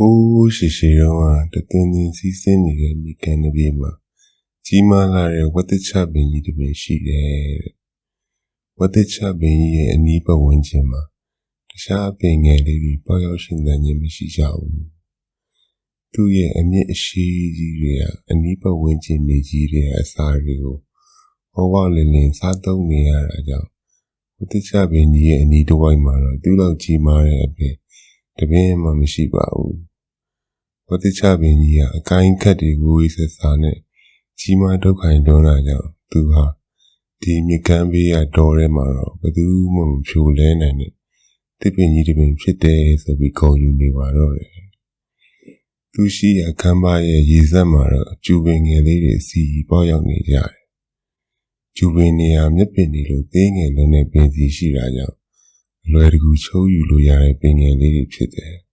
ဟိုးရှိရှိတော့ကတသွင်းသွင်းစီးဆင်းနေတဲ့မိကန်တစ်ပြေးမှာကြီးမားလာတဲ့ဝတ်တချပင်ကြီးတစ်ပင်ရှိတယ်တဲ့ဝတ်တချပင်ကြီးရဲ့အနီးပတ်ဝန်းကျင်မှာတခြားပင်ငယ်လေးတွေပေါရောက်ရှင်သန်ခြင်းမရှိကြဘူးသူ့ရဲ့အမြင့်အရှိကြီးတွေကအနီးပတ်ဝန်းကျင်မြေကြီးတွေအစားတွေကိုဟောဝလင်းလင်းစားသုံးနေရတာကြောင့်ဝတ်တချပင်ကြီးရဲ့အနီးတစ်ဝိုက်မှာတော့သူ့လောက်ကြီးမားတဲ့အပင်တပင်းမှမရှိပါဘူး ဝတိချပင်ကြီးကအကိုင်းခက်တွေဝေးဆက်စာနဲ့ကြီးမားဒုက္ခိုင်တွန်းလာကြောင်းသူဟာဒီမြကမ်းဘေးကတော်ထဲမှာတော့ဘယ်သူမှမဖြိုလဲနိုင်တဲ့တစ်ပင်ကြီးတစ်ပင်ဖြစ်တယ်ဆိုပြီးခေါ်ယူနေပါတော့တယ်သူရှိရခမ်းပါရဲ့ရေစက်မှာတော့ကျူပင်ငယ်လေးတွေစီပေါရောက်နေကြတယ်ကျူပင်နေရာမြက်ပင်တွေလိုသေးငယ်လုံးနဲ့ပင်စီရှိတာကြောင့်အလွယ်တကူချိုးယူလို့ရတဲ့ပင်ငယ်လေးတွေဖြစ်တယ်။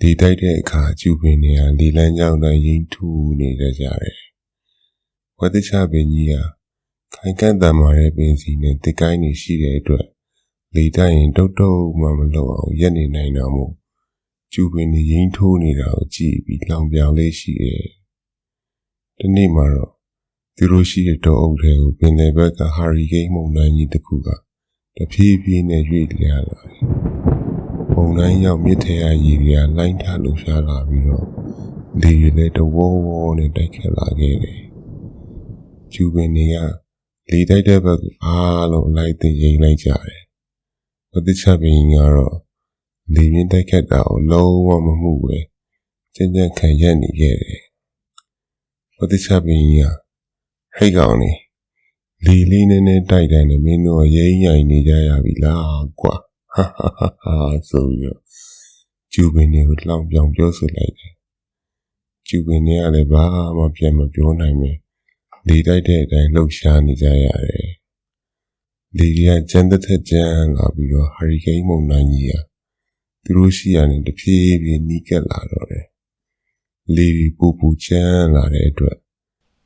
ဒီတိုက်တဲ့အခါကျူပင်တွေကလေလန်းကြောင်းတိုင်းရင်ထူနေကြကြတယ်။ဝတ်တချပင်ကြီးဟာခိုင်ကန့်တန်မာတဲ့ပင်စီနဲ့တစ်ကိုင်းနေရှိတဲ့အတွက်လေတိုက်ရင်တုတ်တုတ်မှမလုပ်အောင်ရက်နေနိုင်တာမို့ကျူပင်တွေရင်ထိုးနေတာကိုကြည့်ပြီးလောင်ပြောင်လေးရှိတယ်။ဒီနေ့မှာတော့သူတို့ရှိတဲ့တောအုပ်ထဲကိုပင်လယ်ဘက်ကဟာရီကိန်းမုန်တိုင်းကြီးတစ်ခုကတဖြည်းဖြည်းနဲ့ရွေ့လျားလာတယ်။ ပုံတိုင်းရောက်မြစ်ထဲကရေတွေကလိုင်းထလှရှားလာပြီးတော့လေတွေလည်းတဝေါဝေါနဲ့တိုက်ခတ်လာခဲ့တယ်။ကျူပင်တွေကလေတိုက်တဲ့ဘက်ကိုအားလုံးလိုက်တင်ရင်လိုက်ကြတယ်။ဝတိချပင်ကတော့လေပြင်းတိုက်ခတ်တာကိုလုံးဝမမှုပဲကြင်ကြံခံရက်နေခဲ့တယ်။ဝတိချပင်ကဟိတ်ကောင်နေလီလီနဲ့နဲ့တိုက်တယ်နဲ့မင်းတို့ရိမ့်ရိုင်နေကြရပြီလားကွာ ဟာဟာဟာဟာဆိုပြီးတော့ကျူပင်တွေကိုလောင်ပြောင်ပြောဆိုလိုက်တယ်ကျူပင်တွေကလည်းဘာမှပြန်မပြောနိုင်ပဲလေတိုက်တဲ့အတိုင်းလှုပ်ရှားနေကြရတယ်လေကကျန်းသက်သက်ကျန်းလာပြီးတော့ဟာရီကိန်းမုန်တိုင်းကြီးဟာသူတို့ရှိရနေတဖြည်းဖြည်းနီးကပ်လာတော့တယ်လေပူပူကျန်းလာတဲ့အတွက်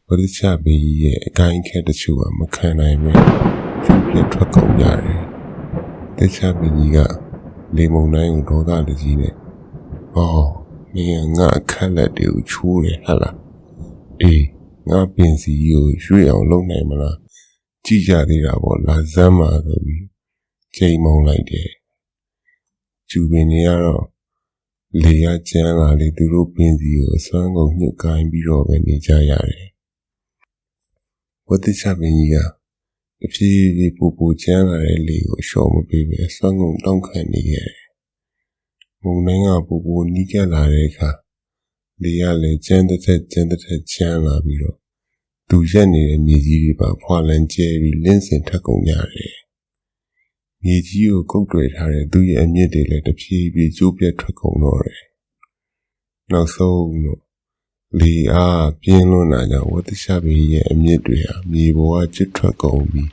ဝရချဘေးရဲ့အကိုင်းခဲတချို့ကမခံနိုင်ပဲကျူးပြတ်ထွက်ကုန်ကြတယ်။ တခြားဘေးကြီးကလေမုန်တိုင်းကိုဒေါသတကြီးနဲ့အော်မင်းငါအခက်လက်တွေကိုချိုးတယ်ဟဟလားအေးငါပင်စီကိုရွှေ့အောင်လုပ်နိုင်မလားကြည့်ကြသေးတာပေါ့လာစမ်းပါဆိုပြီးချိန်မုံလိုက်တယ်ကျူပင်တွေကတော့လေရကျန်းလာလေသူတို့ပင်စီကိုအစွမ်းကုန်ညှို့ကိုင်းပြီးတော့ပဲနေကြရတယ်ဝတ်တချပင်ကြီးက တဖြည်းဖြည်းပူပူချမ်းလာတဲ့လေကိုရှော့မပေးပဲဆွမ်းကုန်တောင့်ခံနေခဲ့တယ်။မုန်တိုင်းကပူပူနီးကပ်လာတဲ့အခါလေကလည်းကျန်းတဲ့ထက်ကျန်းတဲ့ထက်ချမ်းလာပြီးတော့သူရက်နေတဲ့မြေကြီးတွေပါဖွာလန်ကျဲပြီးလင်းစင်ထက်ကုန်ကြတယ်။မြေကြီးကိုကုတ်တွယ်ထားတဲ့သူ့ရဲ့အမြင့်တွေလည်းတဖြည်းဖြည်းကျိုးပြတ်ထွက်ကုန်တော့တယ်။နောက်ဆုံးတော့ လေအားပြင်းလွန်းတာကြောင့်ဝတ္တချပင်ရဲ့အမြင့်တွေဟာမြေပေါ်ကကျွတ်ထွက်ကုန်ပြီး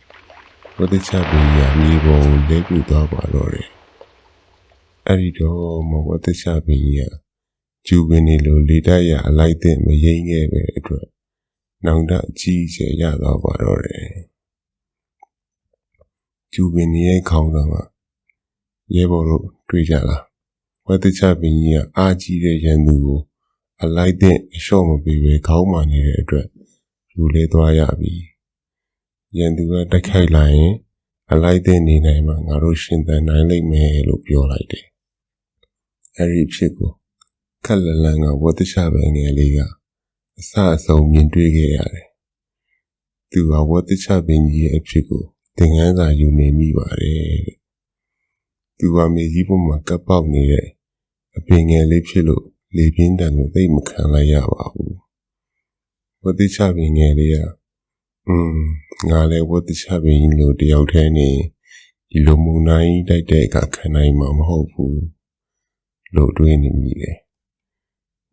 ဝတ္တချပင်ရဲ့မြေပေါ်ကိုလဲပြသွားပါတော့တယ်။အဲ့ဒီတော့မဝတ္တချပင်ရဲ့ကျူပင်နေလိုလေတိုက်ရအလိုက်တဲ့မရင်းခဲ့ပဲအတွက်နောင်တအကြီးကျယ်ရသွားပါတော့တယ်။ကျူပင်ရဲ့ခေါင်းဆောင်ကရဲဘော်တို့တွေ့ကြလားဝတ္တချပင်ကြီးကအာကြီးတဲ့ရန်သူကို အလိုက်တဲ့အလျှော့မပေးပဲခေါင်းမာနေတဲ့အတွက်ယူလဲသွားရပြီရန်သူကတိုက်ခိုက်လာရင်အလိုက်တဲ့နေနိုင်မှာငါတို့ရှင်သန်နိုင်လိမ့်မယ်လို့ပြောလိုက်တယ်အဲ့ဒီဖြစ်ကိုခက်လလန်ကဝတ်တခြားပဲငယ်လေးကအဆအဆုံးမြင်တွေ့ခဲ့ရတယ်သူကဝတ်တခြားပင်ကြီးရဲ့အဖြစ်ကိုသင်ခန်းစာယူနေမိပါတယ်သူကမြေကြီးပေါ်မှာကပ်ပေါက်နေတဲ့အပင်ငယ်လေးဖြစ်လို့ လေပြင်းတန်ကိုသိမခံလိုက်ရပါဘူးဝတ်တိချပင်ငယ်လေးကอืมငါလည်းဝတ်တိချပင်လို့တယောက်တည်းနေဒီလိုမုန်တိုင်းတိုက်တဲ့အခါခံနိုင်မှာမဟုတ်ဘူးလို့တွေးနေမိတယ်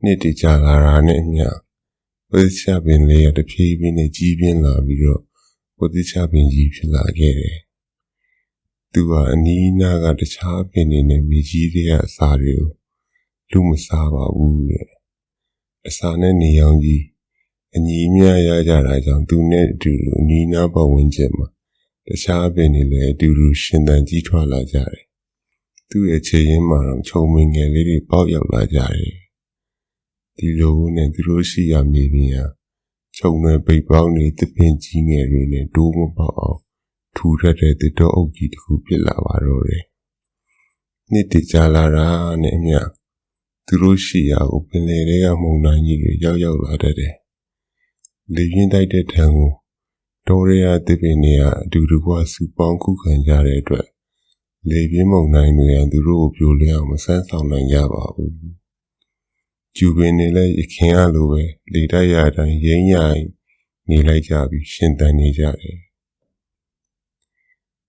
နှစ်တကြလာတာနဲ့ညဝတ်တိချပင်လေးကတဖြည်းဖြည်းနဲ့ကြီးပြင်းလာပြီးတော့ဝတ်တိချပင်ကြီးဖြစ်လာခဲ့တယ်သူကအနီးနားကတခြားပင်တွေနဲ့မြေကြီးတွေကအစာတွေကို လူမစားပါဘူးတဲ့အစာနဲ့နေရောင်ကြီးအညီအမျှရကြတာကြောင့်သူနဲ့အတူတူအနီးနားပတ်ဝန်းကျင်မှာတခြားပင်တွေလည်းအတူတူရှင်သန်ကြီးထွားလာကြတယ်သူ့ရဲ့ခြေရင်းမှာတော့ခြုံမင်ငယ်လေးတွေပေါက်ရောက်လာကြတယ်ဒီလိုနဲ့သူတို့ရှိရမြေပြင်ဟာခြုံတွေပိတ်ပေါင်းနေတစ်ပင်ကြီးငယ်တွေနဲ့တိုးမပေါက်အောင်ထူထပ်တဲ့တစ်တော်အုပ်ကြီးတစ်ခုဖြစ်လာပါတော့တယ်နှစ်တကြလာတာနဲ့အမျှ သူတို့ရှိရာကိုပင်လယ်တွေကမုန်တိုင်းကြီးတွေရောက်ရောက်လာတတ်တယ်လေပြင်းတိုက်တဲ့ထံကိုတော်ရရတစ်ပင်တွေကအတူတူကစူပေါင်းခုခံကြတဲ့အတွက်လေပြင်းမုန်တိုင်းတွေကသူတို့ကိုပြိုလဲအောင်မဆန်းဆောင်နိုင်ကြပါဘူးကျူပင်တွေလည်းရခင်ရလိုပဲလေတိုက်ရတိုင်းရင်းရိုင်နေလိုက်ကြပြီးရှင်သန်နေကြတယ်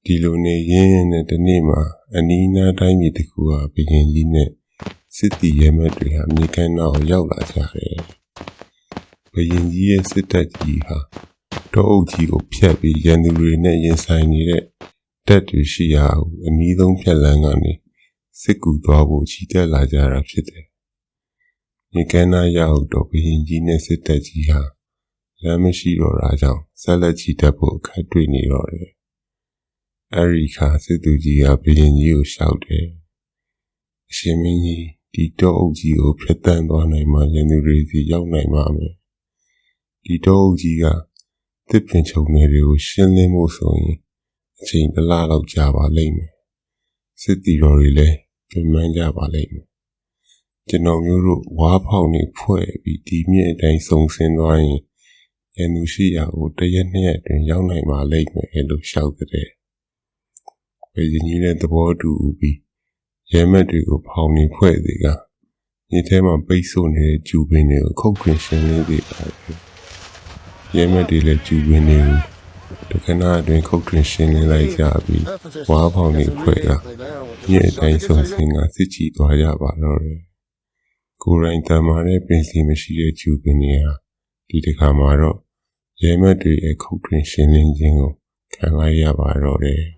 ဒီလိုနေရင်းနဲ့ဒီနေ့မှာအနီးနားတိုင်းပြည်တစ်ခုဟာဘရင်ကြီးနဲ့ စစ်တီရဲမက်တွေဟာမြေကမ်းနားကိုရောက်လာကြတယ်ဘရင်ကြီးရဲ့စစ်တပ်ကြီးဟာတောအုပ်ကြီးကိုဖျက်ပြီးရန်သူတွေနဲ့ရင်ဆိုင်နေတဲ့တပ်တွေရှိရာကိုအနည်းဆုံးဖြတ်လန်းကနေစစ်ကူသွားဖို့ချီတက်လာကြတာဖြစ်တယ်။မြေကမ်းနားရောက်တော့ဘရင်ကြီးနဲ့စစ်တပ်ကြီးဟာလမ်းမရှိတော့တာကြောင့်ဆက်လက်ချီတက်ဖို့အခက်တွေ့နေတော့တယ်။အဲဒီခါစစ်သူကြီးကဘရင်ကြီးကိုရှောက်တယ်။အရှင်မင်းကြီး ဒီတော့အုပ်ကြီးကိုဖျက်တမ်းသွားနိုင်မှရန်သူတွေစီရောက်နိုင်မှာမယ်။ဒီတော့အုပ်ကြီးကတစ်ပင်ချုံတွေကိုရှင်းလင်းဖို့ဆိုရင်အချိန်တစ်လလောက်ကြာပါလိမ့်မယ်စစ်တီတော်တွေလည်းပြင်ပန်းကြပါလိမ့်မယ်ကျွန်တော်မျိုးတို့ဝါးဖောက်နေဖွဲ့ပြီးဒီမြင့်အတိုင်းစုံစင်းသွားရင်ရန်သူရှိရာကိုတရက်နှစ်ရက်တွင်ရောက်နိုင်ပါလိမ့်မယ်လို့ရှောက်တဲ့ဘယ်ကြီးနဲ့သဘောတူပြီး ရဲမက်တွေကိုဖောင်နေဖွဲ့သေးကညထဲမှာပိတ်ဆို့နေတဲ့ကျူပင်တွေကိုခုတ်ခွင်ရှင်းလင်းသေးပါတယ်ရဲမက်တွေလည်းကျူပင်တွေကိုတခဏအတွင်းခုတ်ထွင်ရှင်းလင်းလိုက်ကြပြီးဝါးဖောင်တွေဖွဲ့ကညအတိုင်းဆုံးစင်ကစစ်ချီသွားကြပါတော့တယ်ကိုယ်တိုင်တမ်းမာတဲ့ပင်စီမရှိတဲ့ကျူပင်တွေဟာဒီတစ်ခါမှာတော့ရဲမက်တွေရဲ့ခုတ်ထွင်ရှင်းလင်းခြင်းကိုခံလိုက်ရပါတော့တယ်